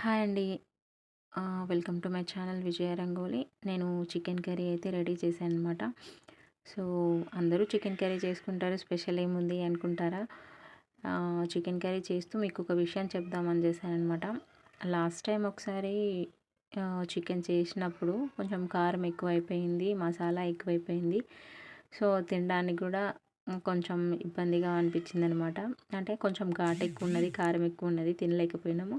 Hi అండి. Welcome to my channel Vijaya Rangoli. నేను chicken curry అయితే రెడీ చేశాను అనమాట సో, అందరూ చికెన్ కర్రీ చేసుకుంటారు. స్పెషల్ ఏముంది అనుకుంటారా? చికెన్ కర్రీ చేస్తూ మీకు ఒక విషయం చెప్దామని చేశానమాట లాస్ట్ టైం ఒకసారి చికెన్ చేసినప్పుడు కొంచెం కారం ఎక్కువైపోయింది. మసాలా ఎక్కువైపోయింది. సో, తినడానికి కూడా కొంచెం ఇబ్బందిగా అనిపించిందనమాట. అంటే కొంచెం ఘాటు ఎక్కువ ఉన్నది, కారం ఎక్కువ ఉన్నది తినలేకపోయినాము.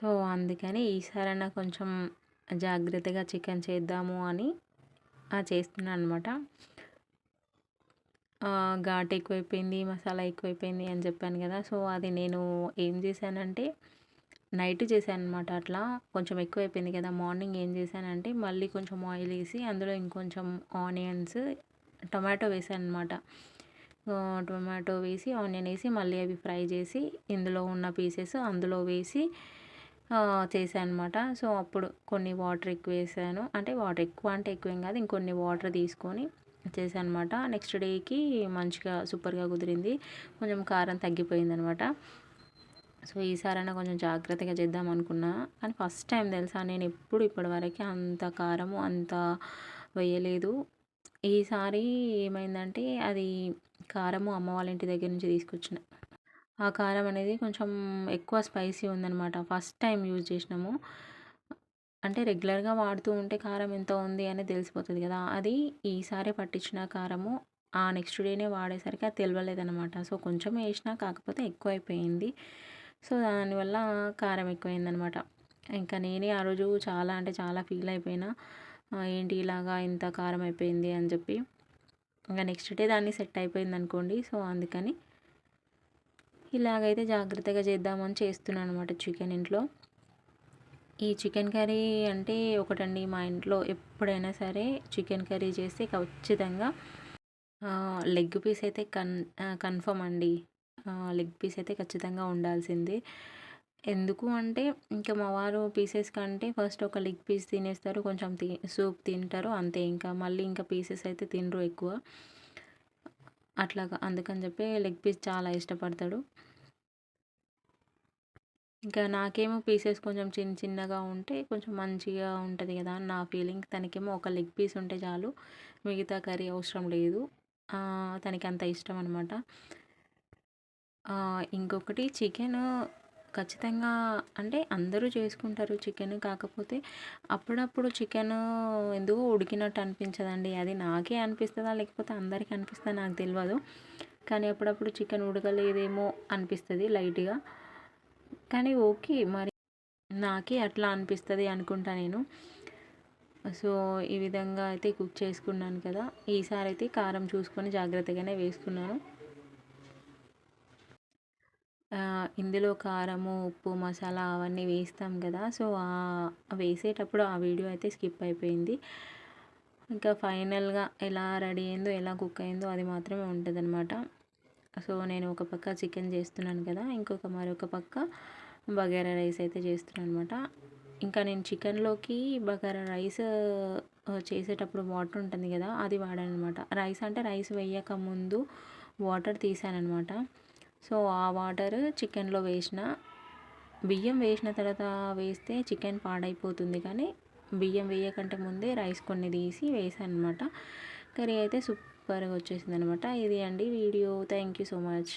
సో అందుకని ఈసారైనా కొంచెం జాగ్రత్తగా చికెన్ చేద్దాము అని చేస్తున్నాను అనమాట ఘాట్ ఎక్కువైపోయింది మసాలా ఎక్కువైపోయింది అని చెప్పాను కదా. సో అది నేను ఏం చేశానంటే నైట్ చేశాను అనమాట అట్లా. కొంచెం ఎక్కువైపోయింది కదా మార్నింగ్ ఏం చేశానంటే మళ్ళీ కొంచెం ఆయిల్ వేసి అందులో ఇంకొంచెం ఆనియన్స్ టొమాటో వేసాను అనమాట టొమాటో వేసి ఆనియన్ వేసి మళ్ళీ అవి ఫ్రై చేసి ఇందులో ఉన్న పీసెస్ అందులో వేసి చేశాను అనమాట సో అప్పుడు కొన్ని వాటర్ ఎక్కువ వేసాను. అంటే వాటర్ ఎక్కువ అంటే ఎక్కువ ఏం కాదు ఇంకొన్ని వాటర్ తీసుకొని చేశాను అనమాట నెక్స్ట్ డేకి మంచిగా సూపర్గా కుదిరింది. కొంచెం కారం తగ్గిపోయింది అనమాట సో ఈసారైనా కొంచెం జాగ్రత్తగా చేద్దాం అనుకున్నా. కానీ ఫస్ట్ టైం తెలుసా నేను ఎప్పుడు ఇప్పటివరకు అంత కారము అంత వేయలేదు. ఈసారి ఏమైందంటే అది కారము అమ్మ వాళ్ళ ఇంటి దగ్గర నుంచి తీసుకొచ్చిన. ఆ కారం అనేది కొంచెం ఎక్కువ స్పైసీ ఉందనమాట ఫస్ట్ టైం యూజ్ చేసినాము. అంటే రెగ్యులర్గా వాడుతూ ఉంటే కారం ఎంత ఉంది అని తెలిసిపోతుంది కదా. అది ఈసారి పట్టించిన కారము. ఆ నెక్స్ట్ డేనే వాడేసరికి అది తెలియలేదనమాట సో కొంచెం వేసినా కాకపోతే ఎక్కువ అయిపోయింది సో దానివల్ల కారం ఎక్కువైందనమాట ఇంకా నేనే ఆ రోజు చాలా అంటే చాలా ఫీల్ అయిపోయినా. ఏంటి ఇలాగా ఇంత కారం అయిపోయింది అని చెప్పి. ఇంకా నెక్స్ట్ డే దాన్ని సెట్ అయిపోయింది అనుకోండి సో అందుకని ఇలాగైతే జాగ్రత్తగా చేద్దామని చేస్తున్నాను అనమాట చికెన్ ఇంట్లో. ఈ చికెన్ కర్రీ అంటే ఒకటండి మా ఇంట్లో ఎప్పుడైనా సరే చికెన్ కర్రీ చేస్తే ఖచ్చితంగా లెగ్ పీస్ అయితే కన్ కన్ఫర్మ్ అండి. లెగ్ పీస్ అయితే ఖచ్చితంగా ఉండాల్సిందే. ఎందుకు అంటే ఇంకా మా వారు పీసెస్ కంటే ఫస్ట్ ఒక లెగ్ పీస్ తినేస్తారు కొంచెం తి సూప్ తింటారు అంతే. ఇంకా మళ్ళీ ఇంకా పీసెస్ అయితే తినరు ఎక్కువ. అట్లాగా అందుకని చెప్పి లెగ్ పీస్ చాలా ఇష్టపడతాడు. ఇంకా నాకేమో పీసెస్ కొంచెం చిన్న చిన్నగా ఉంటే కొంచెం మంచిగా ఉంటుంది కదా అని నా ఫీలింగ్ తనకేమో ఒక లెగ్ పీస్ ఉంటే చాలు. మిగతా కర్రీ అవసరం లేదు. తనకి అంత ఇష్టం అనమాట ఇంకొకటి చికెన్ ఖచ్చితంగా అంటే అందరూ చేసుకుంటారు చికెన్ కాకపోతే అప్పుడప్పుడు చికెన్ ఎందుకో ఉడికినట్టు అనిపించదండి. అది నాకే అనిపిస్తుందా లేకపోతే అందరికీ అనిపిస్తుందా నాకు తెలియదు కానీ అప్పుడప్పుడు చికెన్ ఉడకలేదేమో అనిపిస్తుంది లైట్గా. కానీ ఓకే మరి నాకే అట్లా అనిపిస్తుంది అనుకుంటా నేను. సో ఈ విధంగా అయితే కుక్ చేసుకున్నాను కదా. ఈసారి అయితే కారం చూసుకొని జాగ్రత్తగానే వేసుకున్నాను. ఇందులో కారము ఉప్పు మసాలా అవన్నీ వేస్తాం కదా. సో వేసేటప్పుడు ఆ వీడియో అయితే స్కిప్ అయిపోయింది. ఇంకా ఫైనల్గా ఎలా రెడీ అయిందో ఎలా కుక్ అయిందో అది మాత్రమే ఉంటుంది అనమాట సో నేను ఒక పక్క చికెన్ చేస్తున్నాను కదా. ఇంకొక మరొక పక్క బగారా రైస్ అయితే చేస్తున్నాను అనమాట ఇంకా నేను చికెన్లోకి బగారా రైస్ చేసేటప్పుడు వాటర్ ఉంటుంది కదా అది వాడాను అనమాట రైస్ అంటే రైస్ వేయక ముందు వాటర్ తీసాను అనమాట సో ఆ వాటర్ చికెన్లో వేసిన బియ్యం వేసిన తర్వాత వేస్తే చికెన్ పాడైపోతుంది. కానీ బియ్యం వేయకంటే ముందే రైస్ కొన్ని తీసి వేసాను అనమాట కర్రీ అయితే సూపర్గా వచ్చేసింది అనమాట ఇది అండి video. Thank you so much.